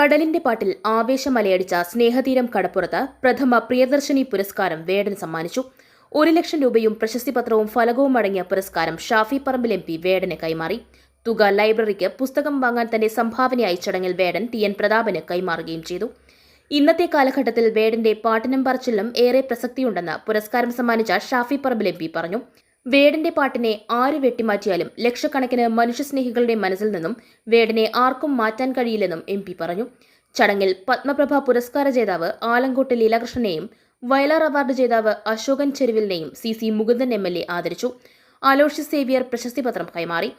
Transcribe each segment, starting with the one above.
കടലിന്റെ പാട്ടിൽ ആവേശം ആവേശമലയടിച്ച സ്നേഹതീരം കടപ്പുറത്ത് പ്രഥമ പ്രിയദർശിനി പുരസ്കാരം വേടൻ സമ്മാനിച്ചു. ഒരു ലക്ഷം രൂപയും പ്രശസ്തിപത്രവും ഫലകവും അടങ്ങിയ പുരസ്കാരം ഷാഫി പറമ്പിൽ എം പി വേടന് കൈമാറി. തുക ലൈബ്രറിക്ക് പുസ്തകം വാങ്ങാൻ തന്റെ സംഭാവനയായി ചടങ്ങിൽ വേടൻ ടി എൻ പ്രതാപന് കൈമാറുകയും ചെയ്തു. ഇന്നത്തെ കാലഘട്ടത്തിൽ വേടന്റെ പാട്ടിനും പറച്ചിലും ഏറെ പ്രസക്തിയുണ്ടെന്ന് പുരസ്കാരം സമ്മാനിച്ച ഷാഫി പറമ്പിൽ എം പറഞ്ഞു. വേടന്റെ പാട്ടിനെ ആര് വെട്ടിമാറ്റിയാലും ലക്ഷക്കണക്കിന് മനുഷ്യസ്നേഹികളുടെ മനസ്സിൽ നിന്നും വേടനെ ആർക്കും മാറ്റാൻ കഴിയില്ലെന്നും എം പറഞ്ഞു. ചടങ്ങിൽ പത്മപ്രഭ പുരസ്കാര ജേതാവ് ആലങ്കോട്ട് ലീലാകൃഷ്ണനെയും വയലാർ അവാർഡ് ജേതാവ് Ashokan ചെരുവിലിനെയും C C Mukundan M L A ആദരിച്ചു. അലോഷ്യസ് സേവിയർ പ്രശസ്തി പത്രം കൈമാറി.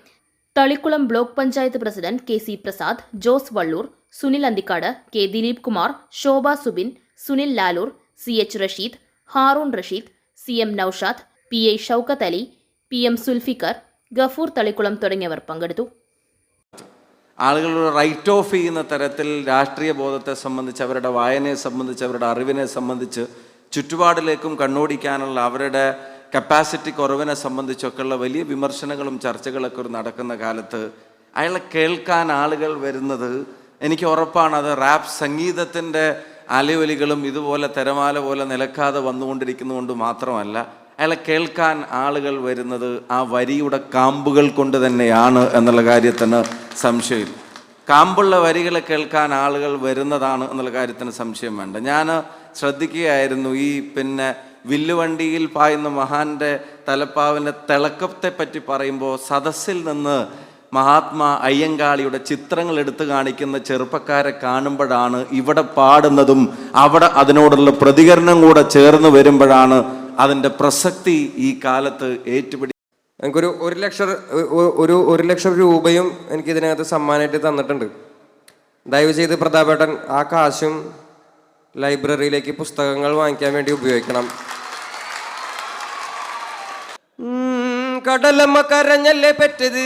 Thalikulam block panchayat president K C Prasad Jose Vallur Sunil Anthikad K Dileep Kumar Shobha Subin Sunil Lalur C H Rasheed Haroon Rasheed C M Noushad P I Shoukath Ali P M Sulfiqar Gafoor Thalikulam തുടങ്ങിയവർ പങ്കെടുത്തു. ആളുകൾ right of ചെയ്യുന്ന തരത്തിൽ രാഷ്ട്രീയ ബോധത്തെ സംബന്ധിച്ച് അവരുടെ വായനയെ സംബന്ധിച്ച് അവരുടെ അറിവിനെ സംബന്ധിച്ച് ചുറ്റുപാടിലേക്കും കണ്ണോടിക്കാനുള്ള അവരുടെ കപ്പാസിറ്റി കുറവിനെ സംബന്ധിച്ചൊക്കെയുള്ള വലിയ വിമർശനങ്ങളും ചർച്ചകളൊക്കെ ഒരു നടക്കുന്ന കാലത്ത് അയാളെ കേൾക്കാൻ ആളുകൾ വരുന്നത് എനിക്ക് ഉറപ്പാണ്. അത് റാപ്പ് സംഗീതത്തിന്റെ അലയൊലികളും ഇതുപോലെ തിരമാല പോലെ നിലക്കാതെ വന്നുകൊണ്ടിരിക്കുന്നതുകൊണ്ട് മാത്രമല്ല അയാളെ കേൾക്കാൻ ആളുകൾ വരുന്നത് ആ വരിയുടെ കാമ്പുകൾ കൊണ്ട് തന്നെയാണ് എന്നുള്ള കാര്യത്തിന് സംശയമില്ല കാമ്പുള്ള വരികളെ കേൾക്കാൻ ആളുകൾ വരുന്നതാണ് എന്നുള്ള കാര്യത്തിന് സംശയം വേണ്ട. ഞാൻ ശ്രദ്ധിക്കുകയായിരുന്നു ഈ പിന്നെ വില്ലുവണ്ടിയിൽ പായുന്ന മഹാന്റെ തലപ്പാവിന്റെ തിളക്കത്തെ പറ്റി പറയുമ്പോൾ സദസ്സിൽ നിന്ന് മഹാത്മാ അയ്യങ്കാളിയുടെ ചിത്രങ്ങൾ എടുത്തു കാണിക്കുന്ന ചെറുപ്പക്കാരെ കാണുമ്പോഴാണ് ഇവിടെ പാടുന്നതും അവിടെ അതിനോടുള്ള പ്രതികരണം കൂടെ ചേർന്ന് വരുമ്പോഴാണ് അതിന്റെ പ്രസക്തി ഈ കാലത്ത് ഏറ്റുപിടി എനിക്കൊരു ഒരു ലക്ഷം ഒരു ഒരു ലക്ഷം രൂപയും എനിക്ക് ഇതിനകത്ത് സമ്മാനമായിട്ട് തന്നിട്ടുണ്ട്. ദയവ് ചെയ്ത് പ്രതാപേട്ടൻ ആ കാശും ലൈബ്രറിയിലേക്ക് പുസ്തകങ്ങൾ വാങ്ങിക്കാൻ വേണ്ടി ഉപയോഗിക്കണം. കടലമ്മ കരഞ്ഞല്ലേ പെറ്റത്?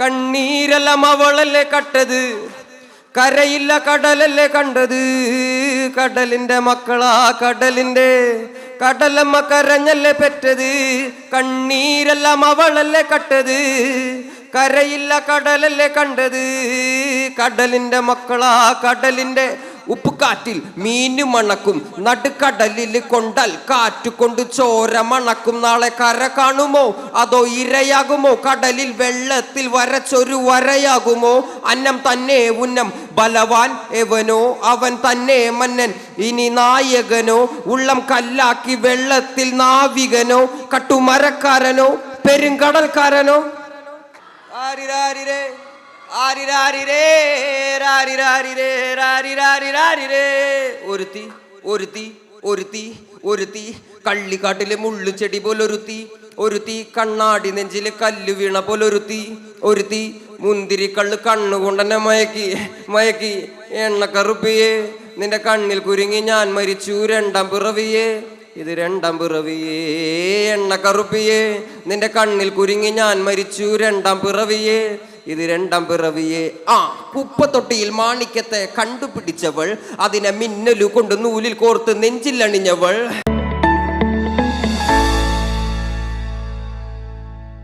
കണ്ണീരെല്ലാം അവളല്ലേ കട്ടത്? കരയില്ല കടലല്ലേ കണ്ടത്? കടലിന്റെ മക്കളാ കടലിന്റെ കടലമ്മ കരഞ്ഞല്ലേ പെറ്റത്? കണ്ണീരെല്ലാം അവളല്ലേ കട്ടത്? കരയില്ല കടലല്ലേ കണ്ടത്? കടലിന്റെ മക്കളാ കടലിന്റെ ഉപ്പുകാറ്റിൽ മീന് മണക്കും നടുക്കടലിൽ കൊണ്ടാൽ കാറ്റ് കൊണ്ട് ചോര മണക്കും. നാളെ കര കാണുമോ? അതോ ഇരയാകുമോ? കടലിൽ വെള്ളത്തിൽ വരച്ചൊരു വരയാകുമോ? അന്നം തന്നെ ഉന്നം ബലവാൻ എവനോ? അവൻ തന്നെ മന്നൻ ഇനി നായകനോ? ഉള്ളം കല്ലാക്കി വെള്ളത്തിൽ നാവികനോ? കട്ടുമരക്കാരനോ? പെരുങ്കടൽക്കാരനോ? ആരിരാരിരേ ഒരുത്തി ഒരുത്തി ഒരുത്തി ഒരുത്തി. കള്ളിക്കാട്ടിലെ മുള്ളുചെടി പോലൊരുത്തി. ഒരുത്തി കണ്ണാടി നെഞ്ചിലെ കല്ല് വീണ പോലൊരുത്തി. ഒരുത്തി മുന്തിരി കള്ള് കണ്ണുകൊണ്ടെന്നെ മയക്കി മയക്കി. എണ്ണ കറുപ്പിയെ നിന്റെ കണ്ണിൽ കുരുങ്ങി ഞാൻ മരിച്ചു. രണ്ടാം പിറവിയെ ഇത് രണ്ടാം പിറവിയേ. എണ്ണ കറുപ്പിയെ നിന്റെ കണ്ണിൽ കുരുങ്ങി ഞാൻ മരിച്ചു. രണ്ടാം പിറവിയേ ഇത് രണ്ടാം പിറവിയെ. ആ കുപ്പത്തൊട്ടിയിൽ മാണിക്യത്തെ കണ്ടുപിടിച്ചവൾ അതിനെ മിന്നലു കൊണ്ട് നൂലിൽ കോർത്ത് നെഞ്ചിലണിഞ്ഞവൾ.